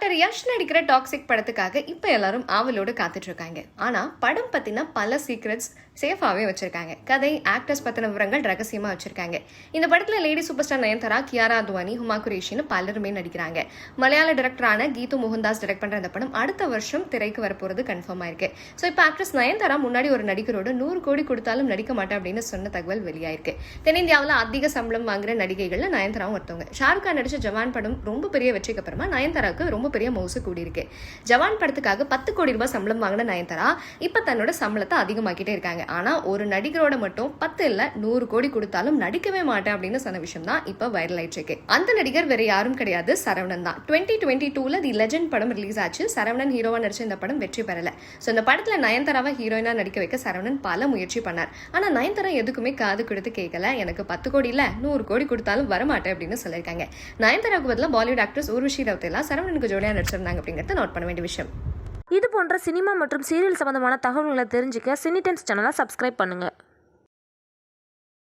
Actor Yash நடிக்கிற toxic படத்துக்காக இப்போ எல்லாரும் ஆவலோடு காத்துட்டு இருக்காங்க ஆனால் படம் பத்தின பல சீக்ரெட்ஸ் சேஃபாகவே வச்சிருக்காங்க. கதை ஆக்டர்ஸ் பற்றின விவரங்கள் ரகசியமா வச்சிருக்காங்க. இந்த படத்தில் lady super star Nayanthara Kiara Advani Huma குரேஷின்னு பலருமே நடிக்கிறாங்க. மலையாள டைரக்டரான கீது மோகன்தாஸ் டைரக்ட் பண்ற இந்த படம் அடுத்த வருஷம் திரைக்கு வரப்போறது கன்ஃபார்ம் ஆயிருக்கு. ஸோ இப்போ ஆக்ட்ரஸ் நயன்தாரா முன்னாடி ஒரு நடிகரோடு நூறு கோடி கொடுத்தாலும் நடிக்க மாட்டேன் அப்படின்னு சொன்ன தகவல் வெளியாயிருக்கு. தென்னிந்தியாவில் அதிக சம்பளம் வாங்குற நடிகைகளில் நயன்தாராவும் ஒருத்தவங்க. ஷாருக் கான் நடித்த ஜவான் படம் ரொம்ப பெரிய வெற்றிக்கு அப்புறமா நயன்தாராவுக்கு ரொம்ப பெரிய மவுசு கூடியிருக்கு ஜவான் படத்துக்காக பத்து கோடி ரூபாய் சம்பளம் வாங்கின நயன்தாரா இப்ப தன்னோட சம்பளத்தை அதிகமாக்கிட்டே இருக்காங்க. ஆனா ஒரு நடிகரோட மட்டும் பத்து இல்ல நூறு கோடி கொடுத்தாலும் நடிக்கவே மாட்டேன் அப்படின்னு சொன்ன விஷயம் தான் இப்ப வைரல் ஆயிட்டு இருக்கு. அந்த நடிகர் வேற யாரும் கிடையாது சரவணன் தான். டுவெண்ட்டி டுவெண்ட்டி டூல தி லெஜண்ட் படம் ரிலீஸ் ஆச்சு. சரவணன் ஹீரோவா நடிச்ச இந்த படம் வெற்றி பெறல. சோ இந்த படத்துல நயன்தாராவை ஹீரோயினா நடிக்க வைக்க சரவணன் பல முயற்சி பண்ணார். ஆனா நயன்தாரா எதுக்குமே காது கொடுத்து கேட்கல எனக்கு பத்து கோடி இல்ல நூறு கோடி கொடுத்தாலும் வரமாட்டேன் அப்படின்னு சொல்லியிருக்காங்க. நயன்தாராவுக்கு பதிலாக பாலிவுட் ஆக்ட்ரஸ் ஊர்வஷி ரவுத்தேலா சரவணனுக்கு ஜோடியா நடிச்சிருந்தாங்க அப்படிங்கிறத நோட் பண்ண வேண்டிய விஷயம். இது போன்ற சினிமா மற்றும் சீரியல் சம்பந்தமான தகவல்களை தெரிஞ்சுக்க சினிடென்ஸ் சேனலை சப்ஸ்கிரைப் பண்ணுங்கள்